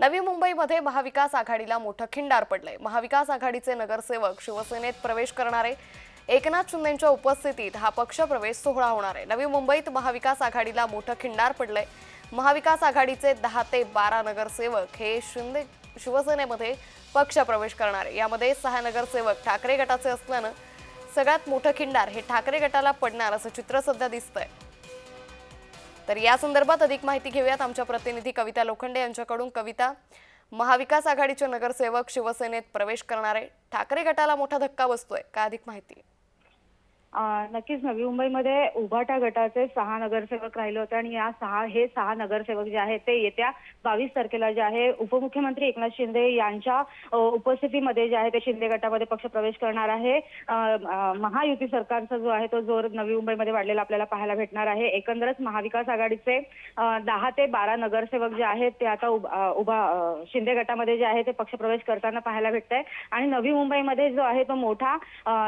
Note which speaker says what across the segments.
Speaker 1: नवी मुंबईमध्ये महाविकास आघाडीला मोठं खिंडार पडलंय. महाविकास आघाडीचे नगरसेवक शिवसेनेत प्रवेश करणारे एकनाथ शिंदेच्या उपस्थितीत हा पक्ष प्रवेश सोहळा होणार आहे. नवी मुंबईत महाविकास आघाडीला मोठं खिंडार पडलंय. महाविकास आघाडीचे दहा ते बारा नगरसेवक हे शिंदे शिवसेनेमध्ये पक्ष प्रवेश करणार आहे. यामध्ये सहा नगरसेवक ठाकरे गटाचे असल्यानं सगळ्यात मोठं खिंडार हे ठाकरे गटाला पडणार असं चित्र सध्या दिसतंय. तर या संदर्भात अधिक माहिती घेऊयात आमच्या प्रतिनिधी कविता लोखंडे यांच्याकडून. कविता महाविकास आघाडीचे नगरसेवक शिवसेनेत प्रवेश करणारे. ठाकरे गटाला मोठा धक्का बसतोय. काय अधिक माहिती?
Speaker 2: आहे नक्कीच नवी मुंबईमध्ये उभाटा गटाचे सहा नगरसेवक राहिले होते आणि या सहा हे सहा नगरसेवक जे आहेत ते येत्या बावीस तारखेला जे आहे उपमुख्यमंत्री एकनाथ शिंदे यांच्या उपस्थितीमध्ये जे आहे ते शिंदे गटामध्ये पक्ष प्रवेश करणार आहे. महायुती सरकारचा जो आहे तो जोर नवी मुंबईमध्ये वाढलेला आपल्याला पाहायला भेटणार आहे. एकंदरच महाविकास आघाडीचे दहा ते बारा नगरसेवक जे आहेत ते आता उभ- उभा शिंदे गटामध्ये जे आहे ते पक्षप्रवेश करताना पाहायला भेटत आहे आणि नवी मुंबईमध्ये जो आहे तो मोठा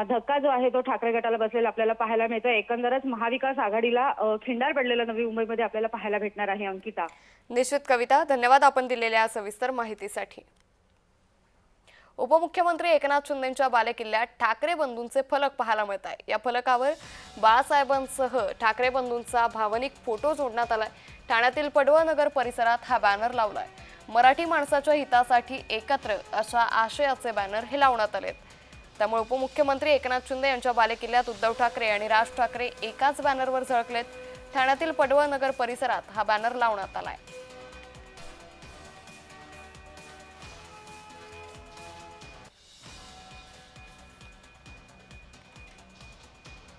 Speaker 2: धक्का जो आहे तो ठाकरे गटाला बसलेला आपल्याला पाहायला मिळतं. एकंदरच महाविकास आघाडीला खिंडार पडलेलं नवी मुंबईमध्ये आपल्याला पाहायला भेटणार आहे अंकिता.
Speaker 1: निश्चित कविता धन्यवाद आपण दिलेल्या सविस्तर माहितीसाठी. उपमुख्यमंत्री एकनाथ शिंदेच्या बालेकिल्ल्यात ठाकरे बंधूंचे फलक पाहायला मिळत आहे. या फलकावर बाळासाहेबांसह ठाकरे बंधूंचा भावनिक फोटो जोडण्यात आलाय. ठाण्यातील पडवळनगर परिसरात हा बॅनर लावलाय. मराठी माणसाच्या हितासाठी एकत्र अशा आशयाचे बॅनर हे लावण्यात आलेत. त्यामुळे उपमुख्यमंत्री एकनाथ शिंदे यांच्या बालेकिल्ल्यात उद्धव ठाकरे आणि राज ठाकरे एकाच बॅनरवर झळकलेत. ठाण्यातील पडवळ नगर परिसरात हा बॅनर लावण्यात आलाय.